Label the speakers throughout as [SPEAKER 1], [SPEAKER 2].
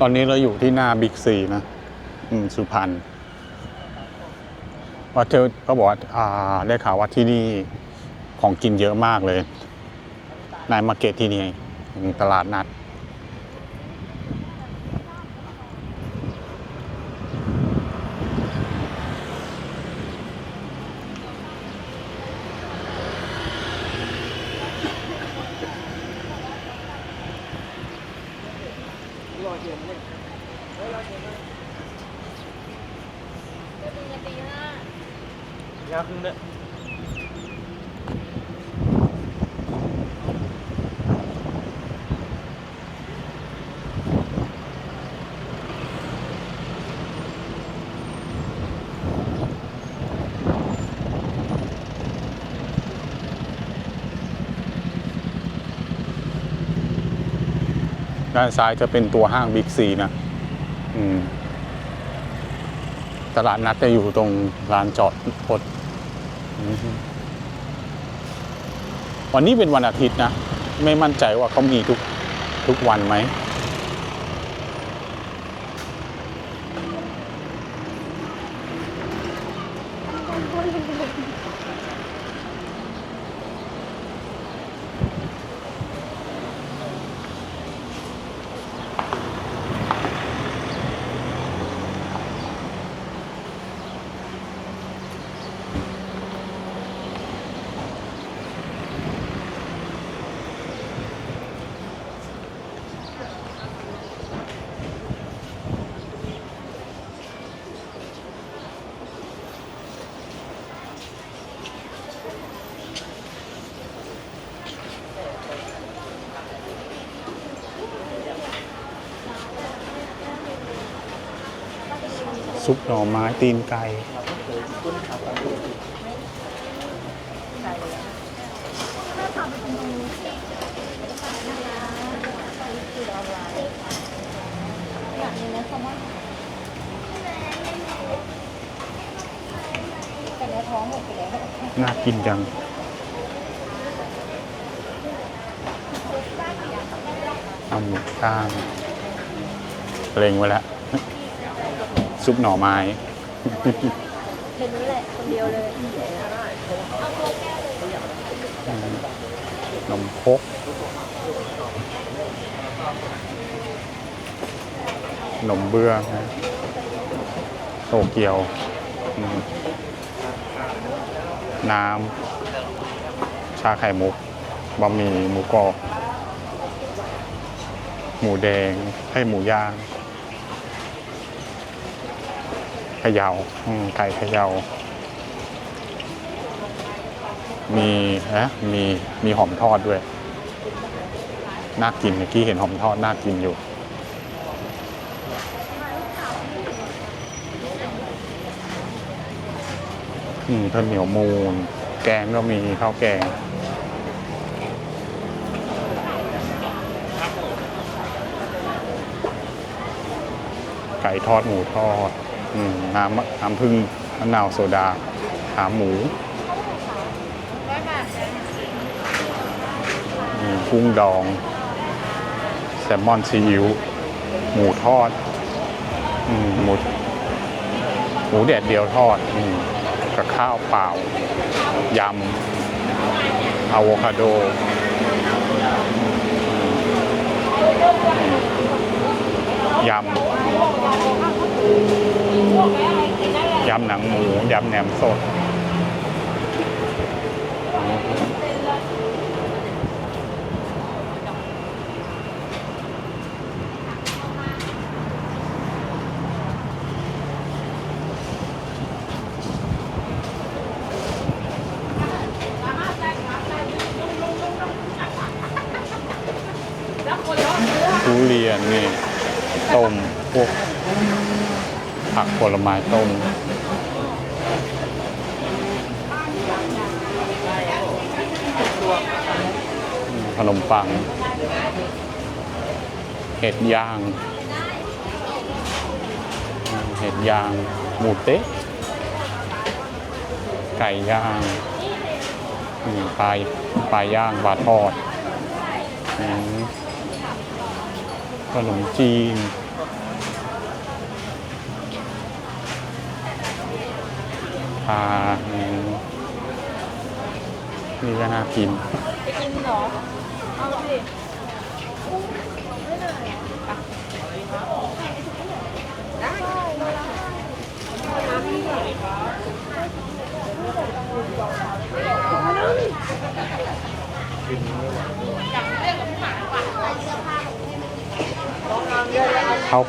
[SPEAKER 1] ตอนนี้เราอยู่ที่หน้าบิ๊กซีนะอืมสุพรรณว่าเธอเขาบอกว่าอ่า ได้ข่าวว่าที่นี่ของกินเยอะมากเลยนายมาร์เก็ตที่นี่ตลาดนัด
[SPEAKER 2] ยาครึ่งเด้อ
[SPEAKER 1] ด้านซ้ายจะเป็นตัวห้างบิ๊กซีนะตลาดนัดจะอยู่ตรงลานจอดรถ วันนี้เป็นวันอาทิตย์นะ ไม่มั่นใจว่าเขามีทุกทุกวันไหม ซุปหน่อไม้ตีนไก่
[SPEAKER 3] น่า
[SPEAKER 1] กินจังเอาหมูข้างเล็งไว้แล้ว ซุปหน่อไม้
[SPEAKER 3] เมนูแหละคนเดียวเลย
[SPEAKER 1] นมคกนมเบื้องโตเกียว น้ำ ชาไข่มุก บะหมี่ หมูกรอบ หมูแดง ให้หมูย่าง เขยาวไก่เขยาวมีนะมีมีหอมทอดด้วย น่ากินเมื่อกี้เห็นหอมทอดน่ากินอยู่ อืมข้าวเหนียวมูน แกงก็มีข้าวแกงไก่ทอดหมูทอด อืมน้ำมะน้ำพึ่งมะนาวโซดา ขาหมูอืมกุ้งดอง แซลมอนซีอิ๊วหมูทอดอืมหมูหมูแดดเดียวทอดอืมกับข้าวเปล่า ยำอะโวคาโด ยำ ยำหนังหมู ยำแหนมสด ทุเรียนนี่ ต้มพวกผักผลไม้ต้มขนมปัง เห็ดย่าง เห็ดย่าง หมูเต๊ะ ไก่ย่างปลาปลาย่างปลาทอดอ ขนมจีนปลาเนื้อนี่ก็น่ากิน
[SPEAKER 3] จะกินเหรอ เอาสิกิน
[SPEAKER 1] เรื่องหวานหวาน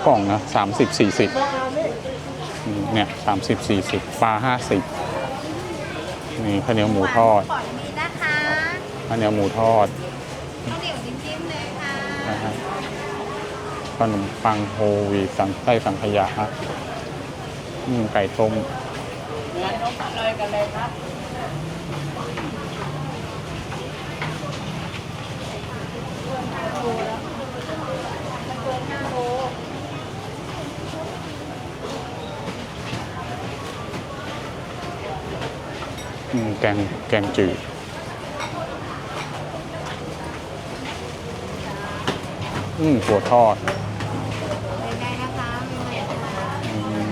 [SPEAKER 1] กล่องนะสามสิบสี่สิบเนี่ยสามสิบสี่สิบปลาห้าสิบนี่ข้าวเหนียวหมูทอด
[SPEAKER 3] ปล่อยนี้นะคะ
[SPEAKER 1] ข้าวเหนียวหมูทอด
[SPEAKER 3] ข้าวเหนียวจิ้มๆเลยค่ะ
[SPEAKER 1] นะฮะขนมปังโฮลวีตสังไส้สังขยาอืมไก่ต้มอืมแกงแกงจืดอืมหัวทอด
[SPEAKER 3] ได้นะคะมีเหรียญนะคะ
[SPEAKER 1] อืม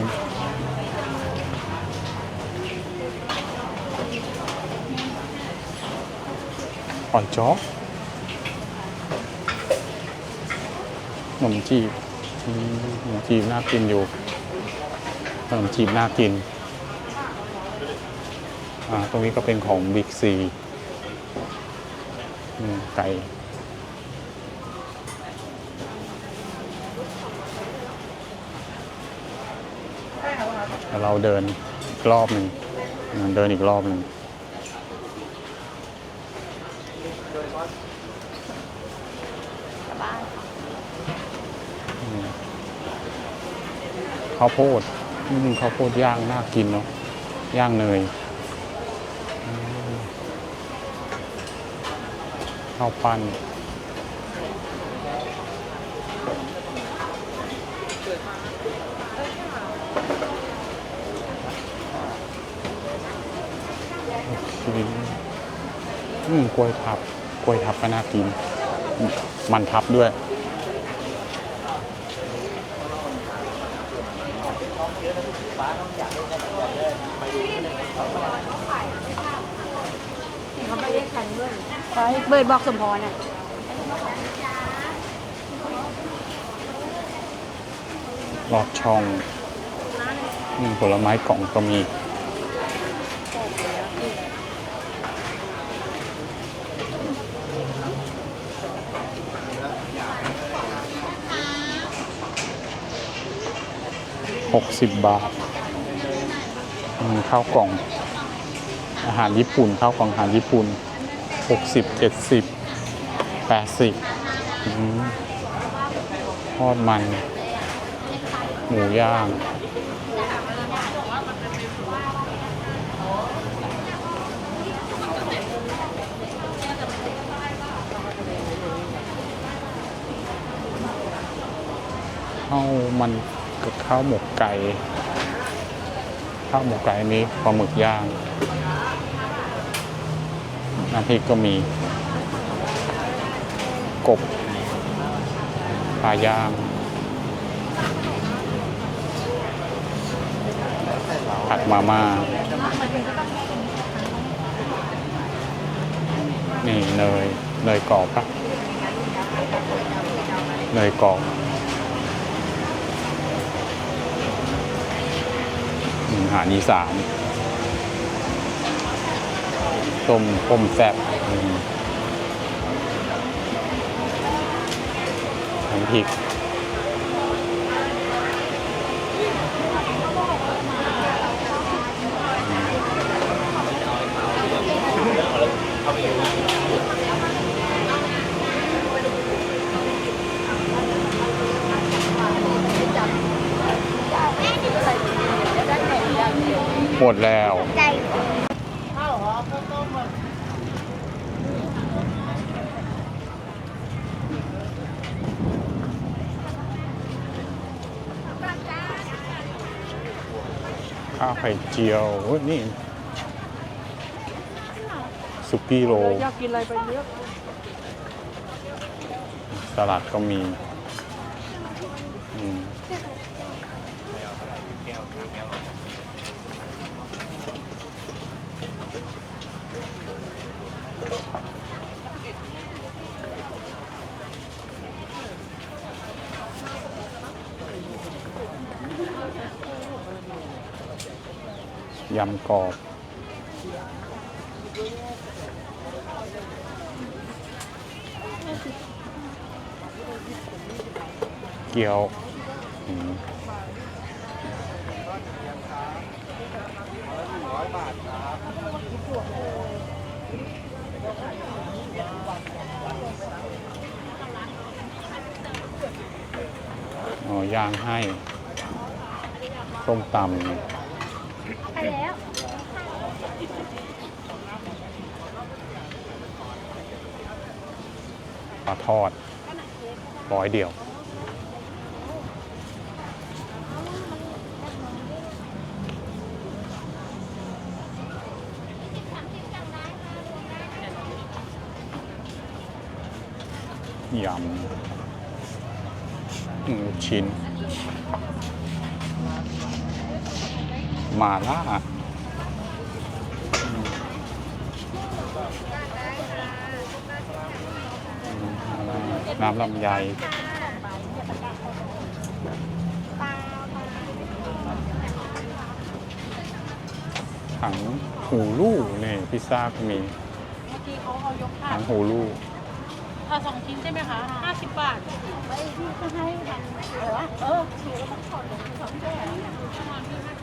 [SPEAKER 1] อ่อนจ๊อกข นมจีบอืมขนมจีบน่ากินอยู่ขนมจีบน่ากิน อ่า ตรงนี้ก็เป็นของบิ๊กซีไก่เราเดินอีกรอบหนึ่งเดินอีกรอบหนึ่ง ข้าวโพดอืมข้าวโพดย่างน่ากินเนาะย่างเนยข้าวปั้นอืมอืมกล้วยทับกล้วยทับก็น่ากิน มันทับด้วย
[SPEAKER 3] เขาไม่เรียกฉันด้วยเบิร์ดบอกสมพรอะ
[SPEAKER 1] ลอดช่องอืมผลไม้กล่องก็มีหกสิบบาท ข้าวกล่อง อาหารญี่ปุ่นข้าวกล่องอาหารญี่ปุ่นหกสิบเจ็ดสิบแปดสิบทอดมัน หมูย่างข้าวมันกับข้าวหมกไก่ ข้าวหมกไก่อันนี้ปลาหมึกย่างน้ำพริกก็มี กบปลาย่างผัดมาม่า นี่เนยเนยกรอบปะเนยกรอบ อาหารอีสานต้มต้มแซ่บอืมน้ำพริก ดแล้ว
[SPEAKER 3] ใจ
[SPEAKER 1] ข้าวไข่เจียวเฮ้ยนี่สุกี้โร
[SPEAKER 2] อยากกินอะไรไปเลือก
[SPEAKER 1] สลัดก็มีอืม ยำกรอบ เกี๊ยวอ๋อย่างให้ส้มตำ
[SPEAKER 3] แล้ว
[SPEAKER 1] ปลาทอดร้อยเดียว ยำอืมลูกชิ้น มาล่าอืมอะไรน้ำลำไยถังหูลู่นี่พิซซ่าก็มี
[SPEAKER 4] เมื่อกี้เขาเอายกถา
[SPEAKER 1] ถั
[SPEAKER 4] ด
[SPEAKER 1] งหูลู่
[SPEAKER 4] เอาสองชิ้นใช่ไหมคะห้าสิบบาท
[SPEAKER 3] ไอ้ที่ก็ให้กันเออเออถือแล้วต้องถอดเลยสองแก้ว